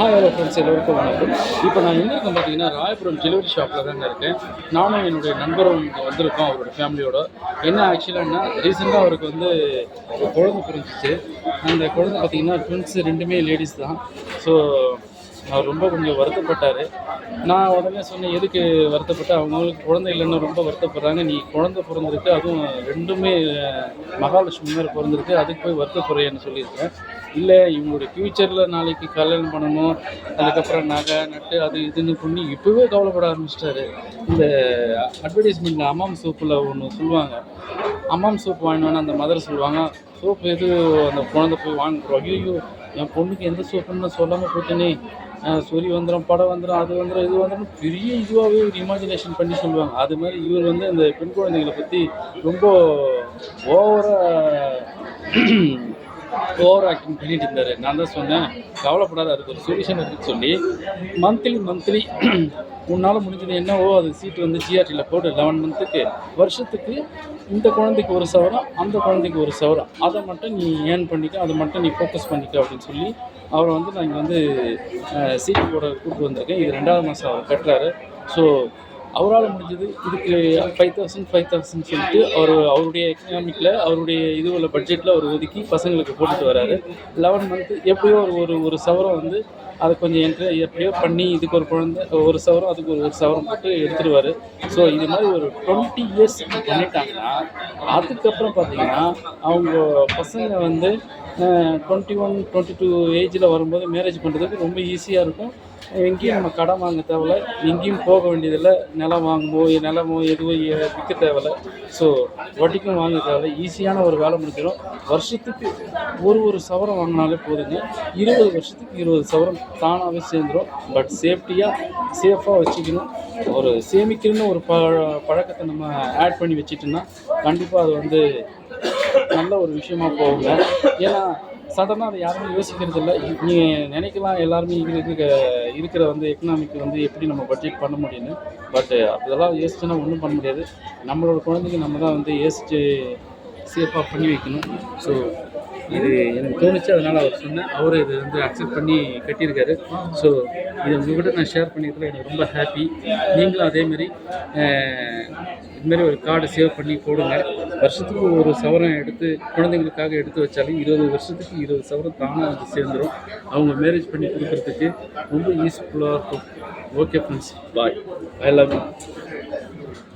Hi hello friends எல்லோருக்கும் வணக்கம். இப்போ நான் எங்கே இருக்கேன் பார்த்தீங்கன்னா ராயபுரம் ஜுவல்லரி ஷாப்பில் தாங்க இருக்கேன். நானும் என்னுடைய நண்பரும் இங்கே வந்திருக்கோம் அவரோட ஃபேமிலியோட என்ன ஆக்சுவலான்னா ரீசெண்டாக அவருக்கு வந்து ஒரு குழந்தை பிறந்துச்சு. அந்த குழந்தை பார்த்தீங்கன்னா ட்வின்ஸ் ரெண்டுமே லேடிஸ் தான். ஸோ அவர் ரொம்ப கொஞ்சம் வருத்தப்பட்டார். நான் உடனே சொன்னேன் எதுக்கு வருத்தப்பட்ட? அவங்களுக்கு குழந்தை இல்லைன்னு ரொம்ப வருத்தப்படுறாங்க. நீ குழந்தை பிறந்திருக்கு அதுவும் ரெண்டுமே மகாலட்சுமி மாதிரி பிறந்திருக்கு அதுக்கு போய் வருத்தப்படுறேன்னு சொல்லியிருக்கேன். இல்லை இவங்களுடைய ஃப்யூச்சரில் நாளைக்கு கல்யாணம் பண்ணணும். அதுக்கப்புறம் நகை நட்டு அது இதுன்னு பண்ணி இப்போவே கவலைப்பட ஆரம்பிச்சிட்டாரு. இந்த அட்வர்டைஸ்மெண்ட்டில் அம்மாம் சோப்பில் ஒன்று சொல்லுவாங்க. அம்மாம் சோப் வாங்கினோன்னு அந்த மதர் சொல்லுவாங்க சோப்பு எது அந்த குழந்தை போய் வாங்குறோம். ஐயோ என் பொண்ணுக்கு எந்த சோப்புன்னு சொல்லாமல் போயிட்டேனே சொரி வந்துடும் படம் வந்துடும் அது வந்துடும் இது வந்துடும் பெரிய இதுவாகவே ஒரு இமேஜினேஷன் பண்ணி சொல்லுவாங்க. அது மாதிரி இவர் வந்து அந்த பெண் குழந்தைகளை பற்றி ரொம்ப ஓவராக ஓவர் ஆக்டிங் பண்ணிட்டு இருந்தார் நான் தான் சொன்னேன் கவலைப்படாத அதுக்கு ஒரு சொல்யூஷன் இருக்குன்னு சொல்லி மந்த்லி மந்த்லி உன்னால் முடிஞ்சது என்னவோ அது சீட்டு வந்து ஜிஆர்டியில் போட்டு லெவன் மந்த்துக்கு வருஷத்துக்கு இந்த குழந்தைக்கு ஒரு சவரம் அந்த குழந்தைக்கு ஒரு சவரம். அதை மட்டும் நீ ஏர்ன் பண்ணிக்க அதை மட்டும் நீ ஃபோக்கஸ் பண்ணிக்க அப்படின்னு சொல்லி அவரை வந்து நான் இங்கே வந்து சீட்டு போட கூப்பிட்டு வந்திருக்கேன். இது ரெண்டாவது மாதம் அவர் கட்டுறாரு. ஸோ அவரால் முடிஞ்சது. இதுக்கு ஃபைவ் தௌசண்ட் ஃபைவ் தௌசண்ட் சொல்லிட்டு அவர் அவருடைய எக்கனாமிக்கில் அவருடைய இதுவில் பட்ஜெட்டில் அவர் ஒதுக்கி பசங்களுக்கு போட்டுட்டு வராரு. லெவன் மந்த்து எப்படியோ ஒரு ஒரு ஒரு சவரம் வந்து அதை கொஞ்சம் என்ட்ரி எப்படியோ பண்ணி இதுக்கு ஒரு குழந்தை ஒரு சவரம் அதுக்கு ஒரு ஒரு சவரம் போட்டு எடுத்துருவார். ஸோ இது மாதிரி ஒரு டுவெண்ட்டி இயர்ஸ் பண்ணிட்டாங்கன்னா அதுக்கப்புறம் பார்த்தீங்கன்னா அவங்க பசங்க வந்து டுவெண்ட்டி ஒன் டுவெண்ட்டி டூ ஏஜில் வரும்போது மேரேஜ் பண்ணுறதுக்கு ரொம்ப ஈஸியாக இருக்கும். எங்கேயும் நம்ம கடன் வாங்க தேவையில்ல. எங்கேயும் போக வேண்டியதில்லை. நிலம் வாங்குமோ நிலமோ எதுவும் விற்க தேவையில்ல. ஸோ வட்டிக்கும் வாங்க தேவையில்ல. ஈஸியான ஒரு வேலை முடிஞ்சிடும். வருஷத்துக்கு ஒரு ஒரு சவரம் வாங்கினாலே போதுங்க. இருபது வருஷத்துக்கு இருபது சவரம் தானாகவே சேர்ந்துடும் பட் சேஃப்டியாக சேஃபாக வச்சுக்கணும். ஒரு சேமிக்கணும்னு ஒரு ப பழக்கத்தை நம்ம ஆட் பண்ணி வச்சுட்டோம்னா கண்டிப்பாக அது வந்து நல்ல ஒரு விஷயமா போகுங்க. ஏன்னா சடனாக அதை யாருமே யோசிக்கிறது இல்லை நீங்கள் நினைக்கலாம் எல்லாருமே இருக்கிற இருக்கிற வந்து எக்கனாமிக்கு வந்து எப்படி நம்ம பட்ஜெட் பண்ண முடியும்னு. பட் அதெல்லாம் யோசிச்சுன்னா ஒன்றும் பண்ண முடியாது. நம்மளோட குழந்தைங்க நம்ம தான் வந்து யோசிச்சு சேஃபாக பண்ணி வைக்கணும். ஸோ இது எனக்கு தோணுச்சு. அதனால் அவர் சொன்னேன். அவர் இது வந்து அக்செப்ட் பண்ணி கட்டியிருக்காரு. ஸோ இதை உங்கள்கிட்ட நான் ஷேர் பண்ணிக்கிறதுல எனக்கு ரொம்ப ஹாப்பி நீங்களும் அதேமாரி இதுமாரி ஒரு கார்டு சேவ் பண்ணி போடுங்க. வருஷத்துக்கு ஒரு சவரம் எடுத்து குழந்தைங்களுக்காக எடுத்து வச்சாலும் இருபது வருஷத்துக்கு இருபது சவரம் தானாக வந்து சேர்ந்துடும் அவங்க மேரேஜ் பண்ணி கொடுக்குறதுக்கு ரொம்ப யூஸ்ஃபுல்லாக இருக்கும். Okay friends bye I love you